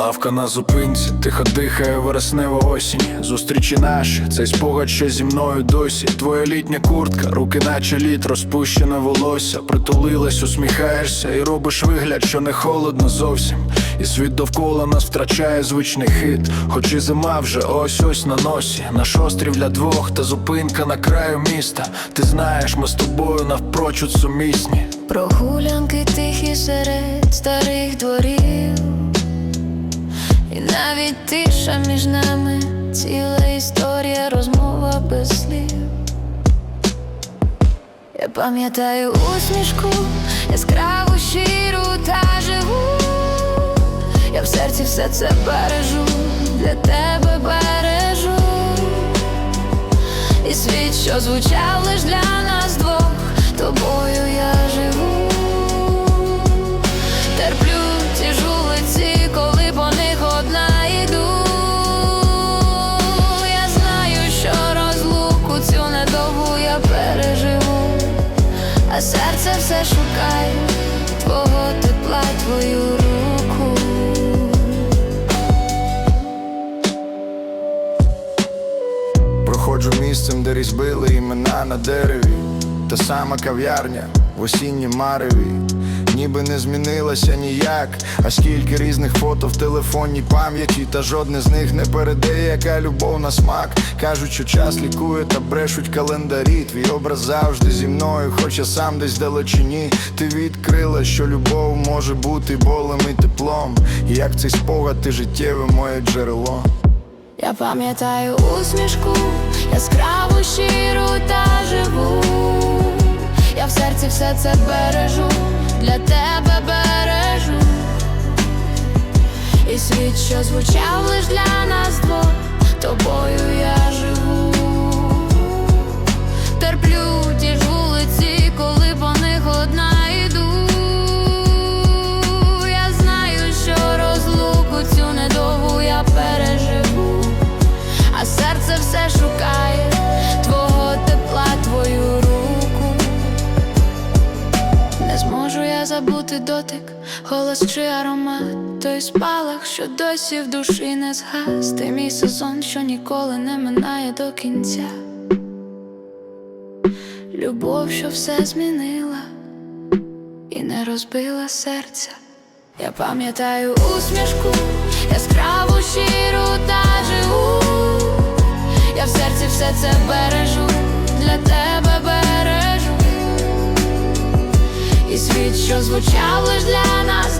Автівка на зупинці, тихо дихає вереснева осінь. Зустрічі наші, цей спогад, що зі мною досі. Твоя літня куртка, руки, наче лід, розпущене волосся. Притулилась, усміхаєшся і робиш вигляд, що не холодно зовсім. І світ довкола нас втрачає звичний хит. Хоч і зима вже ось ось на носі. Наш острів для двох та зупинка на краю міста. Ти знаєш, ми з тобою навпрочуд сумісні. Прогулянки тихі серед старих дворів, і навіть тиша між нами, ціла історія, розмова без слів. Я пам'ятаю усмішку, яскраву щиру та живу. Я в серці все це бережу, для тебе бережу. І світ, що звучав лиш для нас двох, тобою я серце все шукає твого тепла, твою руку. Проходжу місцем, де різьбили імена на дереві, та сама кав'ярня в осінній мареві. Ніби не змінилася ніяк, а скільки різних фото в телефонній пам'яті, та жодне з них не передає, яка любов на смак. Кажуть, що час лікує та брешуть календарі. Твій образ завжди зі мною, хоч я сам десь далечині. Ти відкрила, що любов може бути болем і теплом. І як цей спогад, ти життєве моє джерело. Я пам'ятаю усмішку, яскраву щиру та живу. Я в серці все це бережу, все шукає твого тепла, твою руку. Не зможу я забути дотик, голос чи аромат, той спалах, що досі в душі не згас. Ти мій сезон, що ніколи не минає до кінця. Любов, що все змінила і не розбила серця. Я пам'ятаю усмішку, все це бережу, для тебе бережу. І світ, що звучав лиш для нас